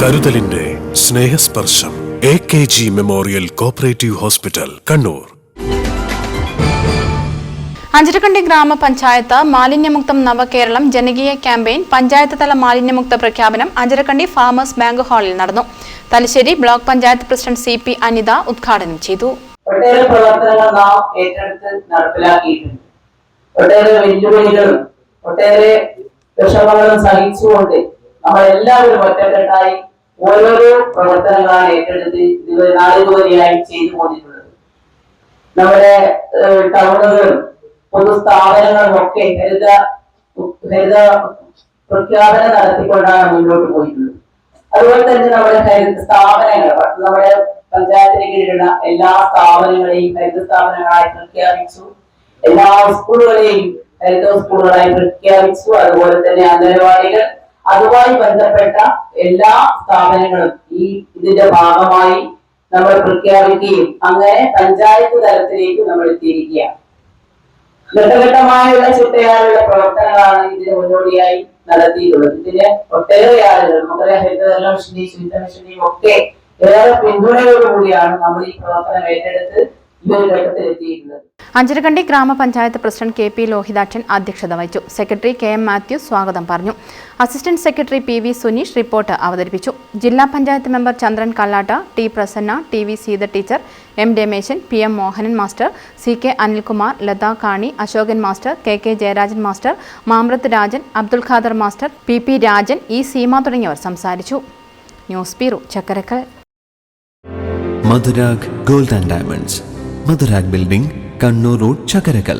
കരുതലിന്റെ Snehasparsham A K G memorial cooperative hospital Kannur. Anjarakandy ഗ്രാമപഞ്ചായത്ത് മാലിന്യമുക്തം നവകേരളം ജനകീയ ക്യാമ്പയിൻ പഞ്ചായത്ത് തല മാലിന്യമുക്ത പ്രഖ്യാപനം അഞ്ചരക്കണ്ടി ഫാമേഴ്സ് ബാങ്ക് ഹാളിൽ നടന്നു. Thalassery block panchayat president C P Anitha ഉദ്ഘാടനം ചെയ്തു. ഒട്ടേറെ പ്രവർത്തനങ്ങൾ നാം ഏറ്റെടുത്ത് നടപ്പിലാക്കിയിട്ടുണ്ട്. ഒട്ടേറെ വെല്ലുവിളികളും ഒട്ടേറെ വിഷമങ്ങളും സഹിച്ചുകൊണ്ട് നമ്മൾ എല്ലാവരും ഒറ്റക്കെട്ടായി ഓരോരോ പ്രവർത്തനങ്ങളാണ് ഏറ്റെടുത്ത് ഇതുവരെ നാളിതുവരെയായി ചെയ്തു പോന്നിട്ടുള്ളത്. നമ്മുടെ ടൗണുകളും പൊതുസ്ഥാപനങ്ങളും ഒക്കെ ഹരിത ഹരിത പ്രഖ്യാപനം നടത്തിക്കൊണ്ടാണ് മുന്നോട്ട് പോയിട്ടുള്ളത്. അതുപോലെ തന്നെ നമ്മുടെ ഹരിത സ്ഥാപനങ്ങൾ നമ്മുടെ പഞ്ചായത്തിന് കീഴിലുള്ള എല്ലാ സ്ഥാപനങ്ങളെയും ഹരിത സ്ഥാപനങ്ങളായി പ്രഖ്യാപിച്ചു. എല്ലാ സ്കൂളുകളെയും ഹരിത സ്കൂളുകളായി പ്രഖ്യാപിച്ചു. അതുപോലെ തന്നെ അംഗനവാടികൾ അതുമായി ബന്ധപ്പെട്ട എല്ലാ സ്ഥാപനങ്ങളും ഈ ഇതിന്റെ ഭാഗമായി നമ്മൾ പ്രഖ്യാപിക്കുകയും അങ്ങനെ പഞ്ചായത്ത് തലത്തിലേക്ക് നമ്മൾ എത്തിയിരിക്കുകയാണ്. ഘട്ടഘട്ടമായുള്ള ചിട്ടയായുള്ള പ്രവർത്തനങ്ങളാണ് ഇതിന് മുന്നോടിയായി നടത്തിയിട്ടുള്ളത്. ഇതിന് ഒട്ടേറെ ആളുകൾ നമുക്കറിയാം ഹരിതകരണ മിഷനെയും ശുചിത്വ മിഷനെയും ഒക്കെ ഏറെ പിന്തുണയോടുകൂടിയാണ് നമ്മൾ ഈ പ്രവർത്തനം ഏറ്റെടുത്ത് അഞ്ചരക്കണ്ടി ഗ്രാമപഞ്ചായത്ത് പ്രസിഡന്റ് കെ പി ലോഹിതാക്ഷൻ അധ്യക്ഷത വഹിച്ചു. സെക്രട്ടറി കെ എം മാത്യു സ്വാഗതം പറഞ്ഞു. Assistant secretary P V Suneesh report അവതരിപ്പിച്ചു. ജില്ലാ panchayat member Chandran Kallatta T Prasanna T V Seetha teacher M Rameshan P M Mohanan master C K Anilkumar Latha Kani Ashokan master K K Jayarajan master Mamrath Rajan Abdul Khader master P P Rajan E Seema തുടങ്ങിയവർ സംസാരിച്ചു. News bureau Chakkarakkal. Madhurag gold and diamonds. Madhurag building Kannur road Chakkarakal.